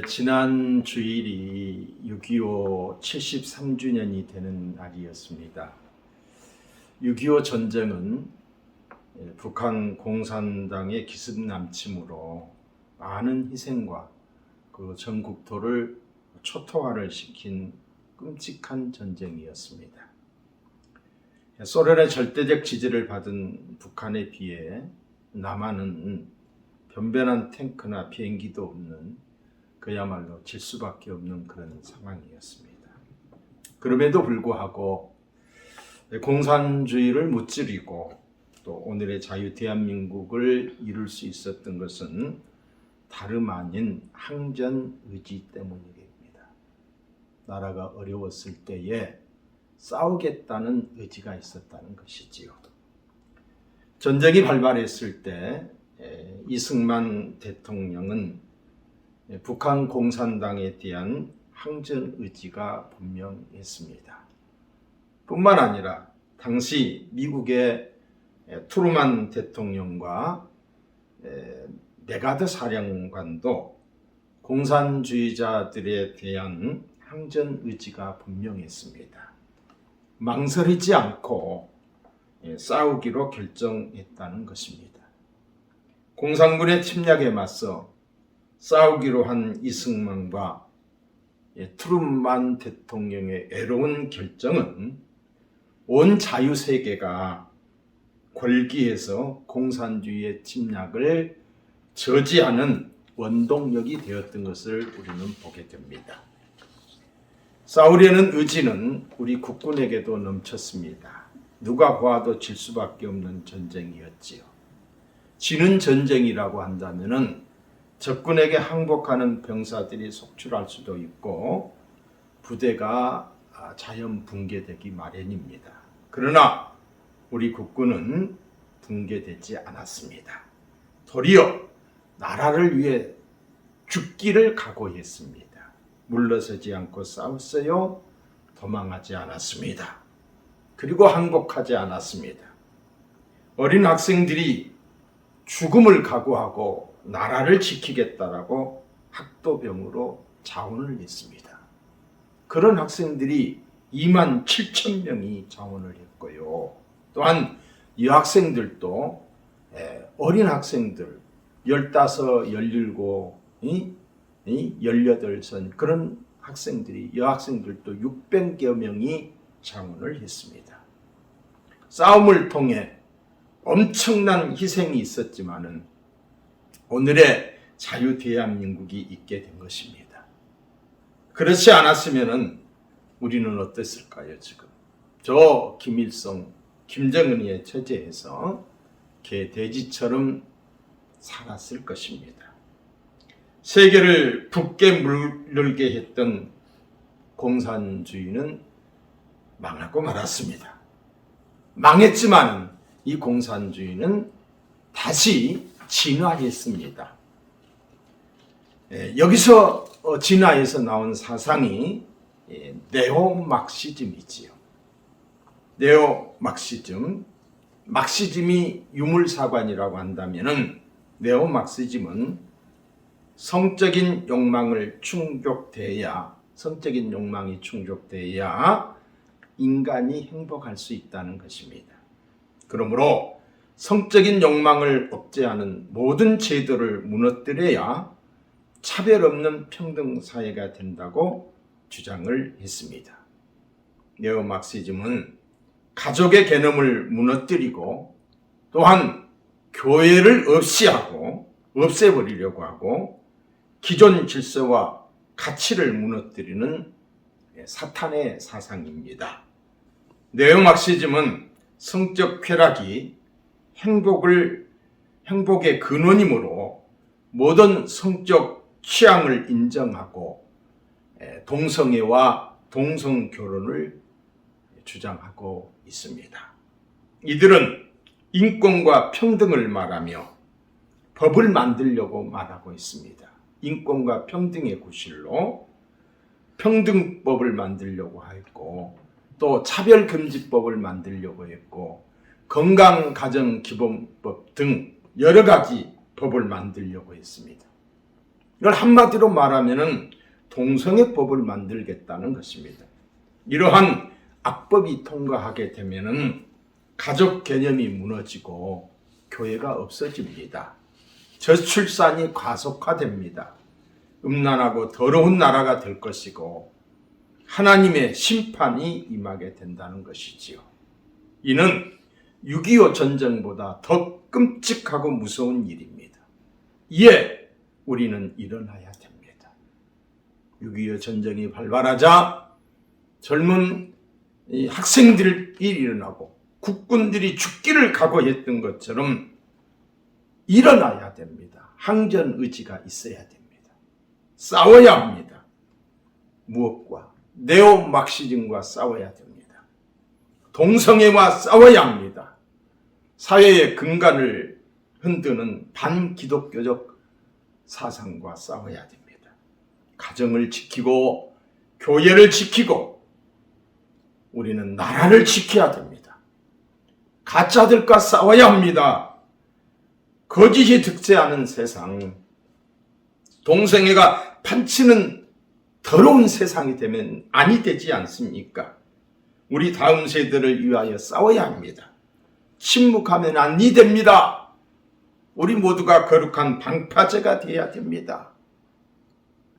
에, 지난 주일이 6.25 73주년이 되는 날이었습니다. 6.25 전쟁은 에, 북한 공산당의 기습 남침으로 많은 희생과 그 전국토를 초토화를 시킨 끔찍한 전쟁이었습니다. 소련의 절대적 지지를 받은 북한에 비해 남한은 변변한 탱크나 비행기도 없는 그야말로 질 수밖에 없는 그런 상황이었습니다. 그럼에도 불구하고 공산주의를 무찌르고 또 오늘의 자유 대한민국을 이룰 수 있었던 것은 다름 아닌 항전 의지 때문입니다. 나라가 어려웠을 때에 싸우겠다는 의지가 있었다는 것이지요. 전쟁이 발발했을 때 에, 이승만 대통령은 에, 북한 공산당에 대한 항전 의지가 분명했습니다. 뿐만 아니라 당시 미국의 에, 트루만 대통령과 에, 메가드 사령관도 공산주의자들에 대한 항전 의지가 분명했습니다. 망설이지 않고 예, 싸우기로 결정했다는 것입니다. 공산군의 침략에 맞서 싸우기로 한 이승만과 예, 트루만 대통령의 애로운 결정은 온 자유세계가 권기에서 공산주의의 침략을 저지하는 원동력이 되었던 것을 우리는 보게 됩니다. 싸우려는 의지는 우리 국군에게도 넘쳤습니다. 누가 보아도 질 수밖에 없는 전쟁이었지요. 지는 전쟁이라고 한다면은 적군에게 항복하는 병사들이 속출할 수도 있고 부대가 아, 자연 붕괴되기 마련입니다. 그러나 우리 국군은 붕괴되지 않았습니다. 도리어 나라를 위해 죽기를 각오했습니다. 물러서지 않고 싸웠어요. 도망하지 않았습니다. 그리고 항복하지 않았습니다. 어린 학생들이 죽음을 각오하고 나라를 지키겠다라고 학도병으로 자원을 했습니다. 그런 학생들이 2만 7천 명이 자원을 했고요. 또한 여학생들도 예, 어린 학생들 15, 17이 18선 그런 학생들이 여학생들도 600여 명이 장원을 했습니다. 싸움을 통해 엄청난 희생이 있었지만은 오늘의 자유 대한민국이 있게 된 것입니다. 그렇지 않았으면은 우리는 어땠을까요, 지금? 저 김일성, 김정은의 체제에서 개 돼지처럼 살았을 것입니다. 세계를 붓게 물들게 했던 공산주의는 망하고 말았습니다. 망했지만 이 공산주의는 다시 진화했습니다. 예, 여기서 어, 진화에서 나온 사상이 예, 네오막시즘이지요. 네오막시즘, 막시즘이 유물사관이라고 한다면은 네오막시즘은 성적인 욕망을 충족돼야 성적인 욕망이 충족돼야 인간이 행복할 수 있다는 것입니다. 그러므로 성적인 욕망을 억제하는 모든 제도를 무너뜨려야 차별 없는 평등 사회가 된다고 주장을 했습니다. 네오막시즘은 가족의 개념을 무너뜨리고 또한 교회를 없이 하고 없애버리려고 하고 기존 질서와 가치를 무너뜨리는 사탄의 사상입니다. 네오막시즘은 성적 쾌락이 행복을 행복의 근원이므로 모든 성적 취향을 인정하고 동성애와 동성 결혼을 주장하고 있습니다. 이들은 인권과 평등을 말하며 법을 만들려고 말하고 있습니다. 인권과 평등의 구실로 평등법을 만들려고 했고 또 차별금지법을 만들려고 했고 건강가정기본법 등 여러 가지 법을 만들려고 했습니다. 이걸 한마디로 말하면은 동성애 법을 만들겠다는 것입니다. 이러한 악법이 통과하게 되면은 가족 개념이 무너지고 교회가 없어집니다. 저출산이 과속화됩니다. 음란하고 더러운 나라가 될 것이고 하나님의 심판이 임하게 된다는 것이지요. 이는 6.25 전쟁보다 더 끔찍하고 무서운 일입니다. 이에 우리는 일어나야 됩니다. 6.25 전쟁이 발발하자 젊은 이 학생들이 일어나고 국군들이 죽기를 각오했던 것처럼 일어나야 됩니다. 항전 의지가 있어야 됩니다. 싸워야 합니다. 무엇과? 네오 막시즘과 싸워야 됩니다. 동성애와 싸워야 합니다. 사회의 근간을 흔드는 반기독교적 사상과 싸워야 됩니다. 가정을 지키고 교회를 지키고 우리는 나라를 지켜야 됩니다. 가짜들과 싸워야 합니다. 거짓이 득세하는 세상, 동성애가 판치는 더러운 세상이 되면 아니 되지 않습니까? 우리 다음 세대를 위하여 싸워야 합니다. 침묵하면 아니 됩니다. 우리 모두가 거룩한 방파제가 되어야 됩니다.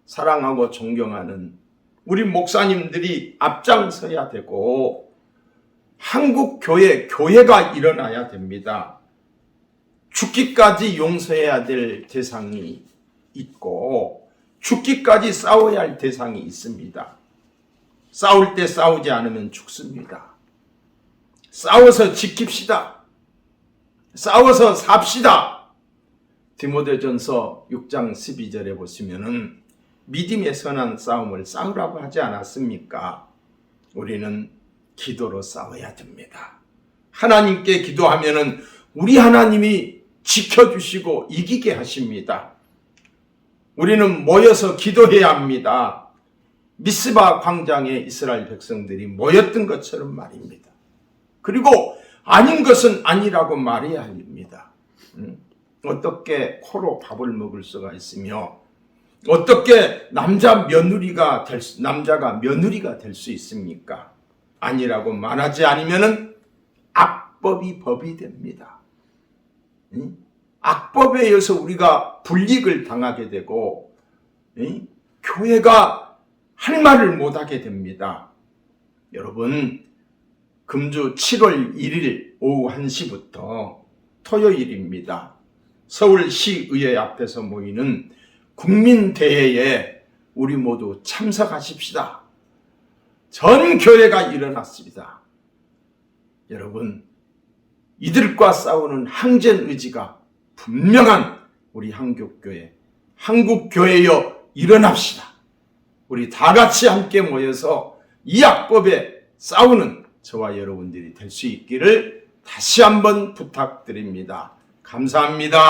사랑하고 존경하는 우리 목사님들이 앞장서야 되고 한국 교회 교회가 일어나야 됩니다. 죽기까지 용서해야 될 대상이 있고 죽기까지 싸워야 할 대상이 있습니다. 싸울 때 싸우지 않으면 죽습니다. 싸워서 지킵시다. 싸워서 삽시다. 디모데전서 6장 12절에 보시면은 믿음의 선한 싸움을 싸우라고 하지 않았습니까? 우리는 기도로 싸워야 됩니다. 하나님께 기도하면은 우리 하나님이 지켜주시고 이기게 하십니다. 우리는 모여서 기도해야 합니다. 미스바 광장에 이스라엘 백성들이 모였던 것처럼 말입니다. 그리고 아닌 것은 아니라고 말해야 합니다. 음, 어떻게 코로 밥을 먹을 수가 있으며 어떻게 남자 며느리가 될 수, 남자가 며느리가 될 수 있습니까? 아니라고 말하지 않으면은 악법이 법이 됩니다. 응? 악법에 의해서 우리가 불이익을 당하게 되고 응? 교회가 할 말을 못하게 됩니다. 여러분 금주 7월 1일 오후 1시부터 토요일입니다. 서울시의회 앞에서 모이는 국민대회에 우리 모두 참석하십시다. 전 교회가 일어났습니다. 여러분, 이들과 싸우는 항전 의지가 분명한 우리 한국교회, 한국교회여 일어납시다. 우리 다 같이 함께 모여서 이 악법에 싸우는 저와 여러분들이 될 수 있기를 다시 한번 부탁드립니다. 감사합니다.